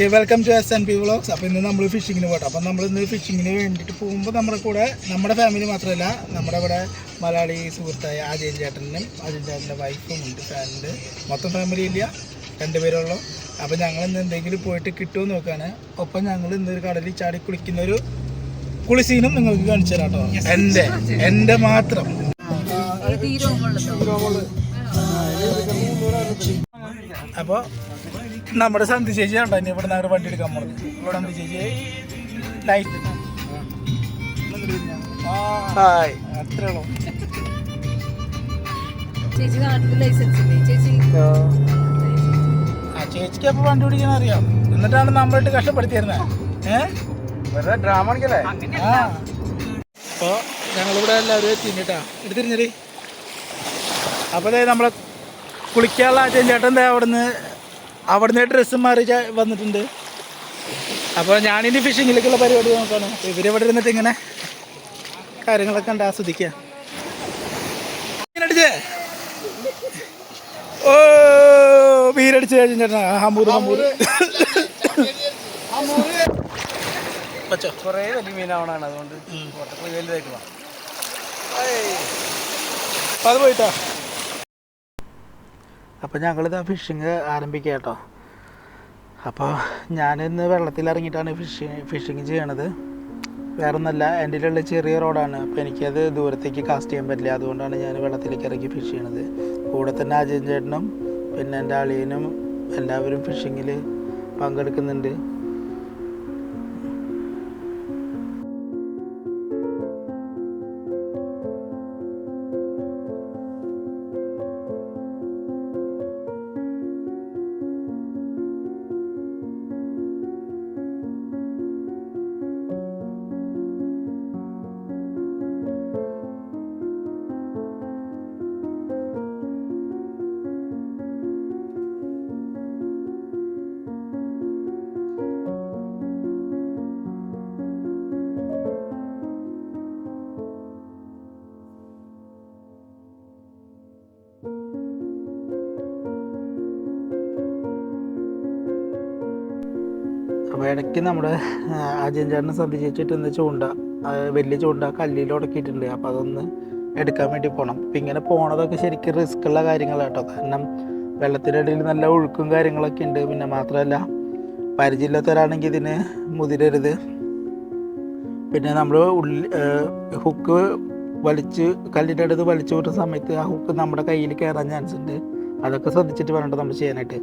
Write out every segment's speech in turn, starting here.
Okay welcome to S N P vlogs അപ്പോൾ ഇന്ന് നമ്മൾ ഫിഷിങ്ങിന് പോട്ടെ അപ്പം നമ്മൾ ഇന്ന് ഫിഷിങ്ങിന് വേണ്ടിയിട്ട് പോകുമ്പോൾ നമ്മുടെ കൂടെ നമ്മുടെ ഫാമിലി മാത്രമല്ല നമ്മുടെ ഇവിടെ മലയാളി സുഹൃത്തായ അജയൻ ചേട്ടനും അജയൻ ചേട്ടന്റെ വൈഫും ഉണ്ട് ഫാനുണ്ട് മൊത്തം ഫാമിലി ഇല്ല രണ്ടുപേരുള്ളൂ. അപ്പോൾ ഞങ്ങൾ ഇന്ന് എന്തെങ്കിലും പോയിട്ട് കിട്ടുമോ നോക്കാണ്. ഒപ്പം ഞങ്ങൾ ഇന്ന് ഒരു കടലിൽ ചാടി കുളിക്കുന്ന ഒരു കുളിസീനും നിങ്ങൾക്ക് കാണിച്ചു തരാം കേട്ടോ. എന്റെ എന്റെ മാത്രം. അപ്പോൾ നമ്മുടെ സന്ധി ചേച്ചി ഉണ്ടോ ഇനി ഇവിടെ നിന്ന് വണ്ടി എടുക്കാൻ പോണത്. ഇവിടെ സന്ധി ചേച്ചി. ലൈറ്റ് ഹായ് അത്രേ ഉള്ളൂ. ചേച്ചി നാട്ടിൽ ലൈസൻസ് ഇല്ലേ? ചേച്ചി? ആ. ചേച്ചിക്ക് അപ്പൊ വണ്ടി പിടിക്കാൻ അറിയാം. എന്നിട്ടാണ് നമ്മളിട്ട് കഷ്ടപ്പെടുത്തി ഏഹ് വെറുതെ ഡ്രാമ കാണിക്കല്ലേ? ആ. അപ്പോൾ ഞങ്ങളിവിടെ എല്ലാവരും എത്തി കേട്ടാ എടുത്തിരുന്നേ അപ്പോൾ നമ്മളെ കുളിക്കാനുള്ള അച്ഛൻ ചേട്ടൻ ദേ അവിടുന്ന് ഡ്രസ്സ് മാറി വന്നിട്ടുണ്ട്. അപ്പോൾ ഞാനിനി ഫിഷിങ്ങിലേക്കുള്ള പരിപാടി നോക്കാണ്. ഇവരിവിടെ ഇരുന്നിട്ട് ഇങ്ങനെ കാര്യങ്ങളൊക്കെ കണ്ട് ആസ്വദിക്കുക ഓ വീരടിച്ച് കഴിഞ്ഞ ചേട്ടനാ ഹമ്പൂര് ഹമ്പൂര് കുറേ വലിയ മീനാവണാണ്. അതുകൊണ്ട് വലുതായിട്ട് അത് പോയിട്ടാ? അപ്പോൾ ഞങ്ങളിതാ ഫിഷിങ് ആരംഭിക്കുക കേട്ടോ. അപ്പോൾ ഞാനിന്ന് വെള്ളത്തിൽ ഇറങ്ങിയിട്ടാണ് ഫിഷിങ് ഫിഷിങ് ചെയ്യണത്. വേറെ ഒന്നല്ല എന്റെ ഉള്ള ചെറിയ റോഡാണ്. അപ്പോൾ എനിക്കത് ദൂരത്തേക്ക് കാസ്റ്റ് ചെയ്യാൻ പറ്റില്ല. അതുകൊണ്ടാണ് ഞാൻ വെള്ളത്തിലേക്ക് ഇറങ്ങി ഫിഷ് ചെയ്യണത്. കൂടെ തന്നെ അജയൻ ചേട്ടനും പിന്നെ എന്റെ അളിയനും എല്ലാവരും ഫിഷിങ്ങിൽ പങ്കെടുക്കുന്നുണ്ട്. അപ്പോൾ ഇടയ്ക്ക് നമ്മുടെ അജയൻ ചേട്ടനെ ശ്രദ്ധിച്ചിട്ട് ഇന്ന് ചൂണ്ട വലിയ ചൂണ്ട കല്ലിൽ ഉടക്കിയിട്ടുണ്ട്. അപ്പോൾ അതൊന്ന് എടുക്കാൻ വേണ്ടി പോകണം അപ്പം ഇങ്ങനെ പോണതൊക്കെ ശരിക്കും റിസ്ക് ഉള്ള കാര്യങ്ങളാട്ടോ കാരണം വെള്ളത്തിനിടയിൽ നല്ല ഒഴുക്കും കാര്യങ്ങളൊക്കെ ഉണ്ട്. പിന്നെ മാത്രമല്ല പരിചയമില്ലാത്തവരാണെങ്കിൽ ഇതിന് മുതിരരുത്. പിന്നെ നമ്മൾ ഉള്ളി ഹുക്ക് വലിച്ച് കല്ലിന്റെ അടുത്ത് വലിച്ചു വിട്ട സമയത്ത് ആ ഹുക്ക് നമ്മുടെ കയ്യിൽ കയറാൻ ചാൻസ് ഉണ്ട്. അതൊക്കെ ശ്രദ്ധിച്ചിട്ട് വേണം നമ്മൾ ചെയ്യാനായിട്ട്.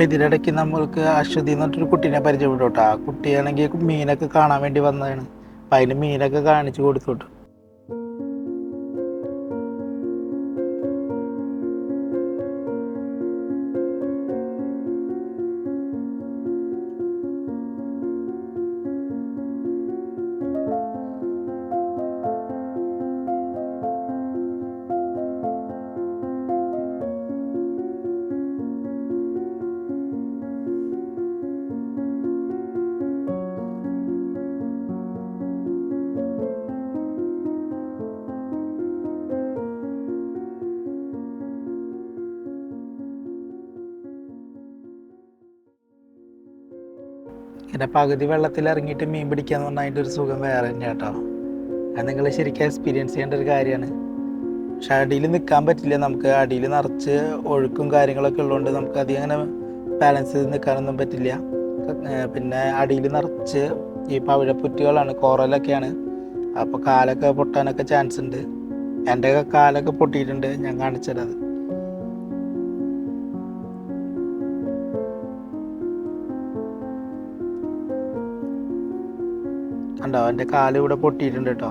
അപ്പോൾ ഇതിനിടയ്ക്ക് നമ്മൾക്ക് അശ്വതി എന്ന് പറഞ്ഞൊരു കുട്ടീനെ പരിചയപ്പെട്ടു കേട്ടോ. ആ കുട്ടിയാണെങ്കിൽ മീനൊക്കെ കാണാൻ വേണ്ടി വന്നതാണ്. അപ്പം അതിന് മീനൊക്കെ കാണിച്ചു കൊടുത്തു കേട്ടോ. ഇങ്ങനെ പകുതി വെള്ളത്തിൽ ഇറങ്ങിയിട്ട് മീൻ പിടിക്കാന്ന് പറഞ്ഞാൽ അതിന്റെ ഒരു സുഖം വേറെ തന്നെ കേട്ടോ. അത് നിങ്ങൾ ശരിക്കും എക്സ്പീരിയൻസ് ചെയ്യേണ്ട ഒരു കാര്യമാണ്. പക്ഷെ അടിയിൽ നിൽക്കാൻ പറ്റില്ല. നമുക്ക് അടിയിൽ നിറച്ച് ഒഴുക്കും കാര്യങ്ങളൊക്കെ ഉള്ളതുകൊണ്ട് നമുക്ക് അധികം അങ്ങനെ ബാലൻസ് ചെയ്ത് നിൽക്കാനൊന്നും പറ്റില്ല. പിന്നെ അടിയിൽ നിറച്ച് ഈ പവിഴപ്പുറ്റുകളാണ് കോറലൊക്കെയാണ്. അപ്പോൾ കാലൊക്കെ പൊട്ടാനൊക്കെ ചാൻസ് ഉണ്ട്. എന്റെയൊക്കെ കാലൊക്കെ പൊട്ടിയിട്ടുണ്ട്. ഞാൻ കാണിച്ചത് കണ്ടോ എന്റെ കാൽ ഇവിടെ പൊട്ടിയിട്ടുണ്ട് കേട്ടോ.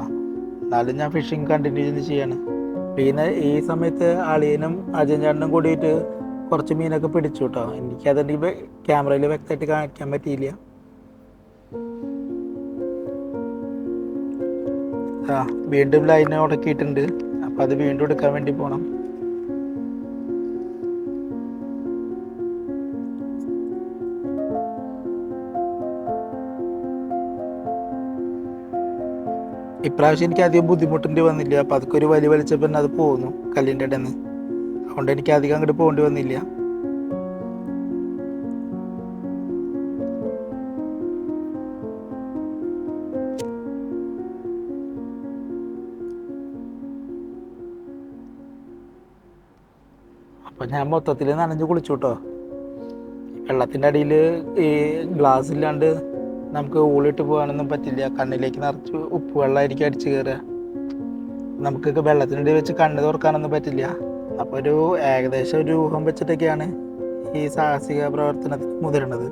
എന്നാലും ഞാൻ ഫിഷിങ് കണ്ടിന്യൂ ചെയ്ത് ചെയ്യാണ്. പിന്നെ ഈ സമയത്ത് അളിയനും അജയൻ കൂടിയിട്ട് കുറച്ച് മീനൊക്കെ പിടിച്ചു കേട്ടോ. എനിക്കതെനിക്ക് ക്യാമറയിൽ വ്യക്തമായിട്ട് കാണിക്കാൻ പറ്റിയില്ല. ആ വീണ്ടും ലൈൻ ഉടക്കിയിട്ടുണ്ട്. അപ്പം അത് വീണ്ടും എടുക്കാൻ വേണ്ടി പോകണം ഇപ്രാവശ്യം എനിക്ക് അധികം ബുദ്ധിമുട്ടേണ്ടി വന്നില്ല. അപ്പം അതൊക്കെ ഒരു വലി വലിച്ചപ്പോൾ അത് പോകുന്നു കല്ലിന്റെ ഇടന്ന് അതുകൊണ്ട് എനിക്ക് അധികം അങ്ങോട്ട് പോകേണ്ടി വന്നില്ല. അപ്പം ഞാൻ മൊത്തത്തിൽ നനഞ്ഞ് കുളിച്ചു കേട്ടോ. വെള്ളത്തിന്റെ അടിയിൽ ഈ ഗ്ലാസ് ഇല്ലാണ്ട് നമുക്ക് ഊളിട്ട് പോകാനൊന്നും പറ്റില്ല. കണ്ണിലേക്ക് നിറച്ച് ഉപ്പ് വെള്ളമായിരിക്കും അടിച്ച് കയറുക നമുക്കൊക്കെ വെള്ളത്തിനിടയിൽ വെച്ച് കണ്ണ് തുറക്കാനൊന്നും പറ്റില്ല. അപ്പോൾ ഒരു ഏകദേശം ഒരു ഊഹം വെച്ചിട്ടൊക്കെയാണ് ഈ സാഹസിക പ്രവർത്തനത്തിൽ മുതിരുന്നത്.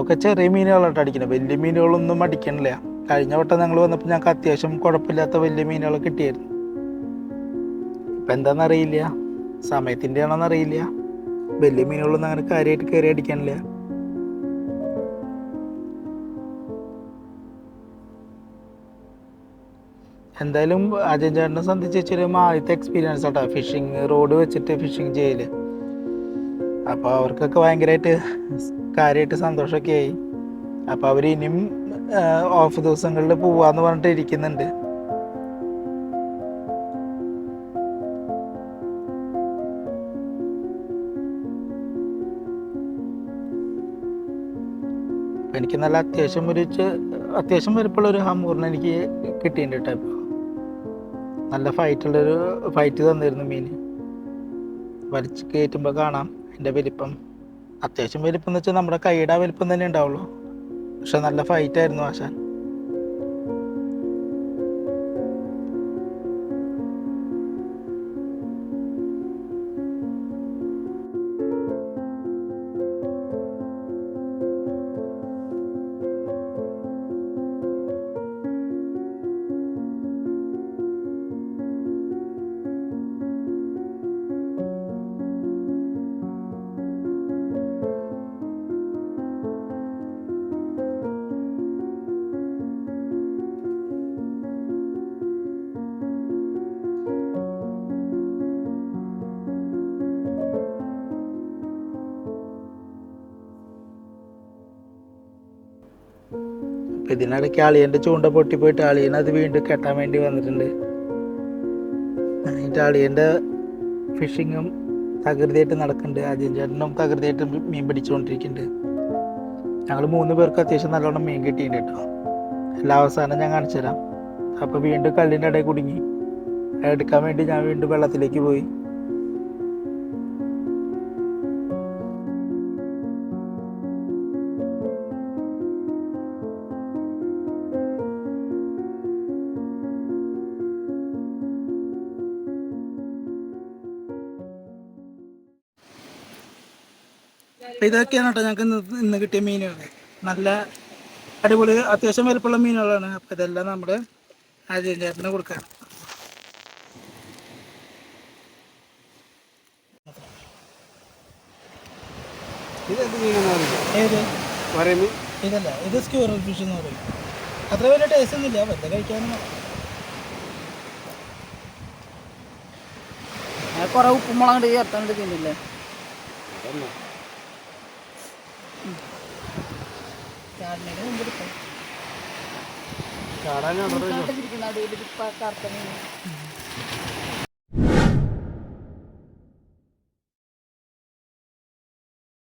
ഒക്കെ ചെറിയ മീനുകളായിട്ട് അടിക്കുന്നത്. വലിയ മീനുകളൊന്നും അടിക്കണില്ല. കഴിഞ്ഞ വട്ടം ഞങ്ങൾ വന്നപ്പോൾ ഞങ്ങൾക്ക് അത്യാവശ്യം കുഴപ്പമില്ലാത്ത വലിയ മീനുകൾ കിട്ടിയായിരുന്നു. ഇപ്പം എന്താണെന്നറിയില്ല സമയത്തിന്റെ ആണോന്ന് അറിയില്ല. വലിയ മീനുകളൊന്നും അങ്ങനെ കാര്യമായിട്ട് കയറി അടിക്കാനില്ല. എന്തായാലും അജയൻ ചേട്ടനെ സംബന്ധിച്ച് ഇച്ചിരി ആദ്യത്തെ എക്സ്പീരിയൻസ് ആട്ടോ. ഫിഷിങ് റോഡ് വെച്ചിട്ട് ഫിഷിങ് ചെയ്യൽ. അപ്പോൾ അവർക്കൊക്കെ ഭയങ്കരമായിട്ട് കാര്യമായിട്ട് സന്തോഷമൊക്കെ ആയി. അപ്പോൾ അവർ ഇനിയും ഓഫ് ദിവസങ്ങളിൽ പോവാന്ന് പറഞ്ഞിട്ട് ഇരിക്കുന്നുണ്ട്. എനിക്ക് നല്ല അത്യാവശ്യം ഒരു അത്യാവശ്യം വലുപ്പമുള്ള ഒരു ഹാമൂറിന് എനിക്ക് കിട്ടിയിട്ടുണ്ട് കേട്ടോ ഇപ്പോൾ നല്ല ഫൈറ്റുള്ളൊരു ഫൈറ്റ് തന്നിരുന്നു മീൻ. വലിച്ച് കയറ്റുമ്പോൾ കാണാം അതിന്റെ വലിപ്പം. അത്യാവശ്യം വലിപ്പം എന്ന് വെച്ചാൽ നമ്മുടെ കൈയുടെ വലിപ്പം തന്നെ ഉണ്ടാവുള്ളൂ. പക്ഷെ നല്ല ഫൈറ്റ് ആയിരുന്നു ആശാൻ. ഇതിനിടയ്ക്ക് അളിയന്റെ ചൂണ്ട പൊട്ടി പോയിട്ട് അളിയൻ അത് വീണ്ടും കെട്ടാൻ വേണ്ടി വന്നിട്ടുണ്ട്. എന്നിട്ട് അളിയന്റെ ഫിഷിങ്ങും തകൃതിയായിട്ട് നടക്കുന്നുണ്ട്. അജയൻ ചേട്ടനും തകൃതിയായിട്ട് മീൻ പിടിച്ചുകൊണ്ടിരിക്കുന്നുണ്ട്. ഞങ്ങൾ മൂന്ന് പേർക്ക് അത്യാവശ്യം നല്ലോണം മീൻ കിട്ടിയിട്ടുണ്ട് കേട്ടോ. എല്ലാ അവസാനം ഞാൻ കാണിച്ചു തരാം അപ്പോൾ വീണ്ടും കല്ലിന്റെ ഇടയിൽ കുടുങ്ങി. എടുക്കാൻ വേണ്ടി ഞാൻ വീണ്ടും വെള്ളത്തിലേക്ക് പോയി. അപ്പൊ ഇതൊക്കെയാണ് കേട്ടോ ഞങ്ങൾക്ക് ഇന്ന് ഇന്ന് കിട്ടിയ മീനുകൾ. നല്ല അടിപൊളി അത്യാവശ്യം വലുപ്പമുള്ള മീനുകളാണ്. അപ്പൊ ഇതെല്ലാം നമ്മുടെ അജയൻ ചേട്ടന് പറയുമ്പോൾ ഇതല്ല ഇത് സ്ക്യൂറൽ ഫിഷ് എന്ന് പറയും. അത്ര വലിയ ടേസ്റ്റ് ഒന്നുമില്ല വെറുതെ കഴിക്കാനും കുറെ ഉപ്പുമുളക് ചേർത്തോണ്ട് തിന്നില്ലേ ചാടിനേന് മുമ്പ് എടുക്കാം ചാടാനാണ് കറുത്ത മീൻ